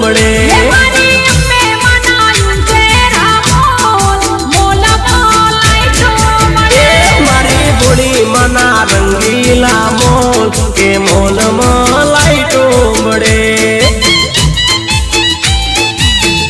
મળે. મારી ભૂડી મના રંગીલા મોલ કે મોલમાં